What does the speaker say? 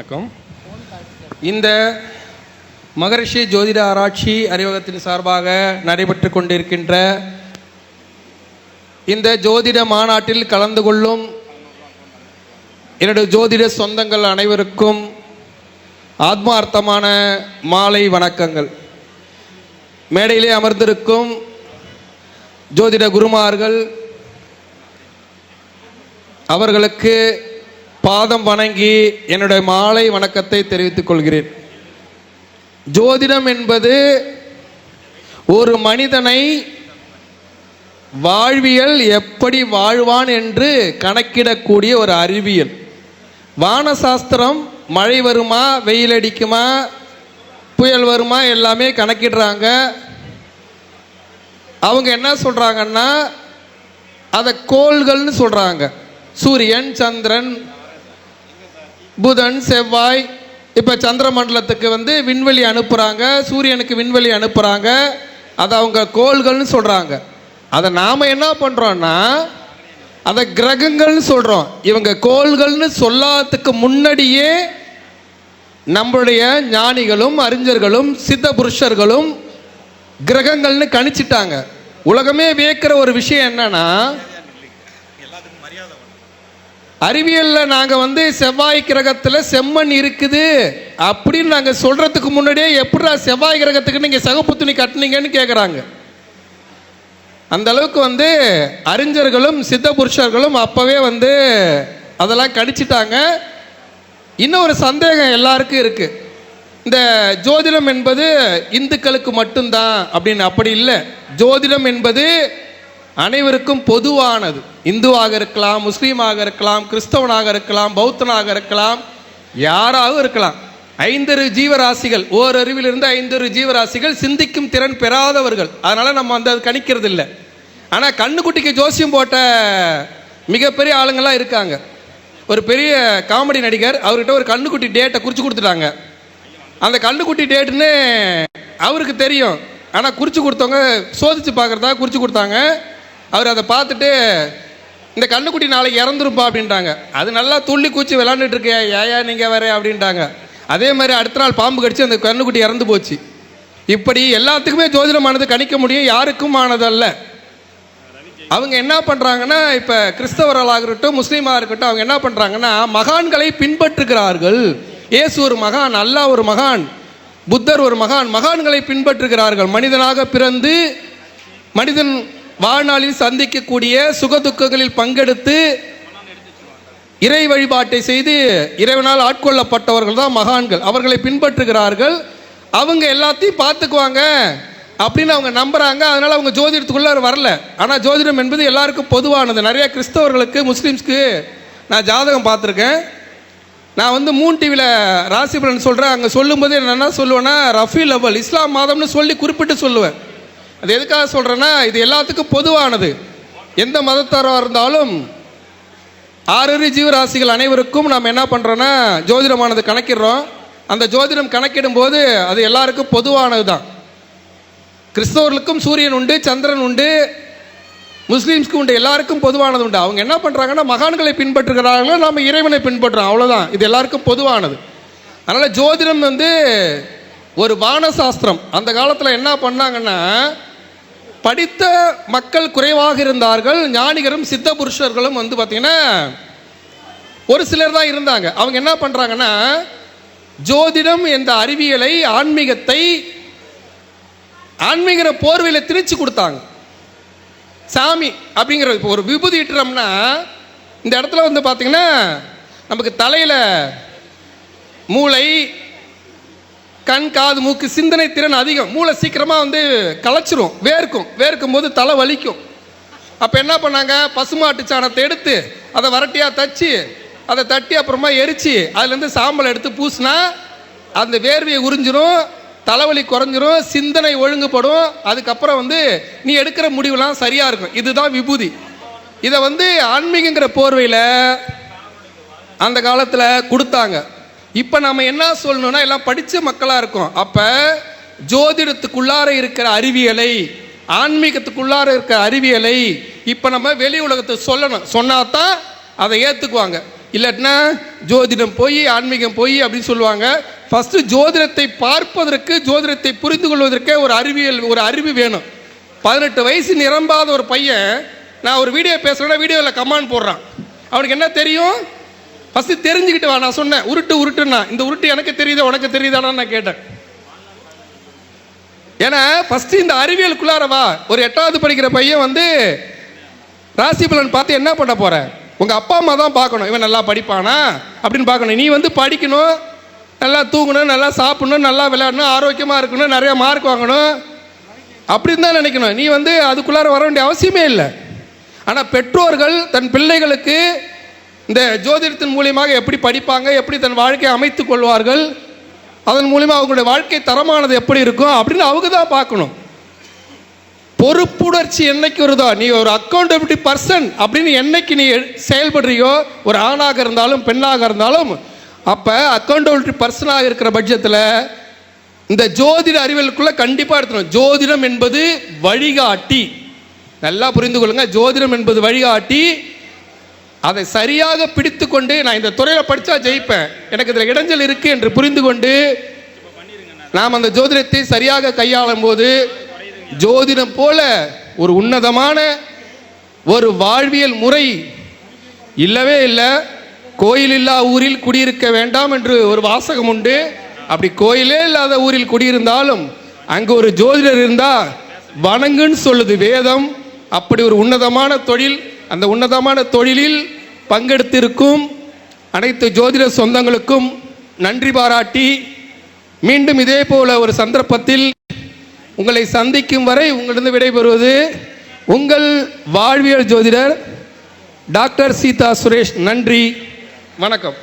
வணக்கம். இந்த மகரிஷி ஜோதிட ஆராய்ச்சி அறிவகத்தின் சார்பாக நடைபெற்று கொண்டிருக்கின்ற இந்த ஜோதிட மாநாட்டில் கலந்து கொள்ளும் என்னுடைய ஜோதிட சொந்தங்கள் அனைவருக்கும் ஆத்மார்த்தமான மாலை வணக்கங்கள். மேடையிலே அமர்ந்திருக்கும் ஜோதிட குருமார்கள் அவர்களுக்கு பாதம் வணங்கி என்னுடைய மாலை வணக்கத்தை தெரிவித்துக் கொள்கிறேன். ஜோதிடம் என்பது ஒரு மனிதனை வாழ்வியல் எப்படி வாழ்வான் என்று கணக்கிடக்கூடிய ஒரு அறிவியல். வானசாஸ்திரம் மழை வருமா வெயில் அடிக்குமா புயல் வருமா எல்லாமே கணக்கிடுறாங்க. அவங்க என்ன சொல்கிறாங்கன்னா அதை கோள்கள்னு சொல்கிறாங்க சூரியன் சந்திரன் புதன் செவ்வாய் இப்போ சந்திர மண்டலத்துக்கு வந்து விண்வெளி அனுப்புகிறாங்க சூரியனுக்கு விண்வெளி அனுப்புகிறாங்க அதை அவங்க கோள்கள்னு சொல்கிறாங்க அதை நாம் என்ன பண்ணுறோன்னா அதை கிரகங்கள்னு சொல்கிறோம் இவங்க கோள்கள்னு சொல்லாததுக்கு முன்னாடியே நம்மளுடைய ஞானிகளும் அறிஞர்களும் சித்த புருஷர்களும் கிரகங்கள்னு கணிச்சிட்டாங்க. உலகமே வியக்கிற ஒரு விஷயம் என்னன்னா அறிவியலில் நாங்கள் வந்து செவ்வாய் கிரகத்தில் செம்மண் இருக்குது அப்படின்னு நாங்கள் சொல்கிறதுக்கு முன்னாடியே எப்படிடா செவ்வாய் கிரகத்துக்கு நீங்கள் சகப்பு துணி கட்டுனீங்கன்னு கேட்குறாங்க அந்த அளவுக்கு வந்து அறிஞர்களும் சித்த புருஷர்களும் அப்போவே வந்து அதெல்லாம் கடிச்சிட்டாங்க. இன்னும் ஒரு சந்தேகம் எல்லாருக்கும் இருக்குது இந்த ஜோதிடம் என்பது இந்துக்களுக்கு மட்டும்தான் அப்படின்னு அப்படி இல்லை. ஜோதிடம் என்பது அனைவருக்கும் பொதுவானது. இந்துவாக இருக்கலாம் முஸ்லீமாக இருக்கலாம் கிறிஸ்தவனாக இருக்கலாம் பௌத்தனாக இருக்கலாம் யாராகவும் இருக்கலாம். ஐந்தரு ஜீவராசிகள் ஓரறிவிலிருந்து ஐந்தரு ஜீவராசிகள் சிந்திக்கும் திறன் பெறாதவர்கள். அதனால் நம்ம அந்த கணிக்கிறது இல்லை ஆனால் கண்ணுக்குட்டிக்கு ஜோசியம் போட்ட மிகப்பெரிய ஆளுங்கள்லாம் இருக்காங்க. ஒரு பெரிய காமெடி நடிகர் அவர்கிட்ட ஒரு கண்ணுக்குட்டி டேட்டை குறித்து கொடுத்துட்டாங்க. அந்த கண்ணுக்குட்டி டேட்டுன்னு அவருக்கு தெரியும். ஆனால் குறித்து கொடுத்தவங்க சோதிச்சு பார்க்குறதா குறித்து கொடுத்தாங்க. அவர் அதை பார்த்துட்டு இந்த கண்ணுக்குட்டி நாளைக்கு இறந்துருப்பா அப்படின்ட்டாங்க. அது நல்லா துள்ளி கூச்சி விளாண்டுட்டு இருக்கே ஏயா நீங்கள் வேற அப்படின்ட்டாங்க. அதே மாதிரி அடுத்த நாள் பாம்பு கடிச்சு அந்த கண்ணுக்குட்டி இறந்து போச்சு. இப்படி எல்லாத்துக்குமே ஜோதிடமானது கணிக்க முடியும் யாருக்கும் ஆனதல்ல அவங்க என்ன பண்ணுறாங்கன்னா இப்போ கிறிஸ்தவர்களாக இருக்கட்டும் முஸ்லீமாக இருக்கட்டும் அவங்க என்ன பண்ணுறாங்கன்னா மகான்களை பின்பற்றுகிறார்கள். இயேசு ஒரு மகான் அல்லாஹ் ஒரு மகான் புத்தர் ஒரு மகான் மகான்களை பின்பற்றுகிறார்கள். மனிதனாக பிறந்து மனிதன் வாழ்நாளில் சந்திக்கக்கூடிய சுகதுக்கங்களில் பங்கெடுத்து இறை வழிபாட்டை செய்து இறைவனால் ஆட்கொள்ளப்பட்டவர்கள் தான் மகான்கள். அவர்களை பின்பற்றுகிறார்கள். அவங்க எல்லாத்தையும் பார்த்துக்குவாங்க அப்படின்னு அவங்க நம்புகிறாங்க அதனால் அவங்க ஜோதிடத்துக்குள்ள வரல. ஆனால் ஜோதிடம் என்பது எல்லாருக்கும் பொதுவானது. நிறைய கிறிஸ்தவர்களுக்கு முஸ்லீம்ஸ்க்கு நான் ஜாதகம் பார்த்துருக்கேன். நான் வந்து மூன் டிவியில் ராசிபுரன் சொல்கிறேன் அங்கே சொல்லும்போது என்னென்னா சொல்லுவேன்னா ரஃபீல் லவல் இஸ்லாம் மாதம்னு சொல்லி குறிப்பிட்டு சொல்லுவேன். அது எதுக்காக சொல்கிறேன்னா இது எல்லாத்துக்கும் பொதுவானது. எந்த மதத்தாராக இருந்தாலும் ஆறறி ஜீவராசிகள் அனைவருக்கும் நாம் என்ன பண்ணுறோன்னா ஜோதிடமானது கணக்கிடுறோம். அந்த ஜோதிடம் கணக்கிடும் போது அது எல்லாருக்கும் பொதுவானது தான் கிறிஸ்தவர்களுக்கும் சூரியன் உண்டு சந்திரன் உண்டு முஸ்லீம்ஸ்க்கு உண்டு எல்லாருக்கும் பொதுவானது உண்டு. அவங்க என்ன பண்ணுறாங்கன்னா மகான்களை பின்பற்றுகிறார்களோ நாம் இறைவனை பின்பற்றுறோம் அவ்வளோதான் இது எல்லாருக்கும் பொதுவானது. அதனால் ஜோதிடம் வந்து ஒரு வானசாஸ்திரம். அந்த காலத்தில் என்ன பண்ணாங்கன்னா படித்த மக்கள் குறைவாக இருந்தார்கள் ஞானிகரும் சித்த புருஷர்களும் வந்து பார்த்திங்கன்னா ஒரு சிலர் தான் இருந்தாங்க. அவங்க என்ன பண்ணுறாங்கன்னா ஜோதிடம் என்ற அறிவியலை ஆன்மீகத்தை ஆன்மீகிற போர்வையில் திணிச்சு கொடுத்தாங்க. சாமி அப்படிங்கிற இப்போ ஒரு விபூதி இட்டுறோம்னா இந்த இடத்துல வந்து பார்த்திங்கன்னா நமக்கு தலையில் மூளை கண் காது மூக்கு சிந்தனை திறன் அதிகம். மூளை சீக்கிரமாக வந்து களைச்சிரும் வேர்க்கும். வேர்க்கும் போது தலை வலிக்கும். அப்போ என்ன பண்ணாங்க? பசுமாட்டு சாணத்தை எடுத்து அதை வரட்டியாக தச்சு அதை தட்டி அப்புறமா எரிச்சு அதுலேருந்து சாம்பல் எடுத்து பூசினா அந்த வேர்வையை உறிஞ்சிரும் தலைவலி குறைஞ்சிரும் சிந்தனை ஒழுங்குபடும். அதுக்கப்புறம் வந்து நீ எடுக்கிற முடிவுலாம் சரியாக இருக்கும். இதுதான் விபூதி. இதை வந்து ஆன்மீகங்கிற போர்வையில் அந்த காலத்தில் கொடுத்தாங்க. இப்போ நம்ம என்ன சொல்லணும்னா எல்லாம் படித்த மக்களாக இருக்கோம். அப்போ ஜோதிடத்துக்குள்ளார இருக்கிற அறிவியலை ஆன்மீகத்துக்குள்ளார இருக்கிற அறிவியலை இப்போ நம்ம வெளி உலகத்துக்கு சொல்லணும். சொன்னால் தான் அதை ஏற்றுக்குவாங்க இல்லாட்டினா ஜோதிடம் போய் ஆன்மீகம் போய் அப்படின்னு சொல்லுவாங்க. ஃபஸ்ட்டு ஜோதிடத்தை பார்ப்பதற்கு ஜோதிடத்தை புரிந்து கொள்வதற்கே ஒரு அறிவியல் ஒரு அறிவு வேணும். பதினெட்டு வயசு நிரம்பாத ஒரு பையன் நான் ஒரு வீடியோ பேசுகிறேன்னா வீடியோவில் கமாண்ட் போடுறான். அவனுக்கு என்ன தெரியும்? ஃபஸ்ட்டு தெரிஞ்சுக்கிட்டு வா நான் சொன்னேன் உருட்டு உருட்டுன்னா. இந்த உருட்டு எனக்கு தெரியுதா உனக்கு தெரியுதான்னு நான் கேட்டேன். ஏன்னா ஃபஸ்ட்டு இந்த அறிவியலுக்குள்ளாரவா ஒரு எட்டாவது படிக்கிற பையன் வந்து ராசி பலன் பார்த்து என்ன பண்ண போகிற உங்கள் அப்பா அம்மா தான் பார்க்கணும். இவன் நல்லா படிப்பானா? அப்படின்னு பார்க்கணும். நீ வந்து படிக்கணும் நல்லா தூங்கணும் நல்லா சாப்பிடணும் நல்லா விளையாடணும் ஆரோக்கியமாக இருக்கணும் நிறைய மார்க் வாங்கணும். அப்படின்னு தான் நினைக்கணும். நீ வந்து அதுக்குள்ளார வர வேண்டிய அவசியமே இல்லை. ஆனால் பெற்றோர்கள் தன் பிள்ளைகளுக்கு இந்த ஜோதிடத்தின் மூலியமாக எப்படி படிப்பாங்க எப்படி தன் வாழ்க்கையை அமைத்துக் கொள்வார்கள் அதன் மூலிமா அவங்களுடைய வாழ்க்கை தரமானது எப்படி இருக்கும் அப்படின்னு அவங்க தான் பார்க்கணும். பொறுப்புணர்ச்சி என்னைக்கு வருதோ நீ ஒரு அக்கௌண்டபிலிட்டி பர்சன் அப்படின்னு என்னைக்கு நீ செயல்படுறியோ ஒரு ஆணாக இருந்தாலும் பெண்ணாக இருந்தாலும் அப்போ அக்கௌண்டபிலிட்டி பர்சனாக இருக்கிற பட்சத்தில் இந்த ஜோதிட அறிவியலுக்குள்ளே கண்டிப்பாக எடுத்துணும் ஜோதிடம் என்பது வழிகாட்டி. நல்லா புரிந்து கொள்ளுங்க. ஜோதிடம் என்பது வழிகாட்டி. அதை சரியாக பிடித்து கொண்டு நான் இந்த துறையில் படித்தா ஜெயிப்பேன். எனக்கு இதில் இடைஞ்சல் இருக்கு என்று புரிந்து கொண்டு நாம் அந்த ஜோதிடத்தை சரியாக கையாளும் போது ஜோதிடம் போல ஒரு உன்னதமான ஒரு வாழ்வியல் முறை இல்லவே இல்லை. கோயில் இல்லா ஊரில் குடியிருக்க வேண்டாம் என்று ஒரு வாசகம் உண்டு. அப்படி கோயிலே இல்லாத ஊரில் குடியிருந்தாலும் அங்கே ஒரு ஜோதிடர் இருந்தா வணங்குன்னு சொல்லுது வேதம். அப்படி ஒரு உன்னதமான தொழில் அந்த உன்னதமான தொழிலில் பங்கெடுத்திருக்கும் அனைத்து ஜோதிட சொந்தங்களுக்கும் நன்றி பாராட்டி மீண்டும் இதே போல ஒரு சந்தர்ப்பத்தில் உங்களை சந்திக்கும் வரை உங்களிடம் விடைபெறுவது உங்கள் வாழ்வியல் ஜோதிடர் டாக்டர் சீதா சுரேஷ். நன்றி. வணக்கம்.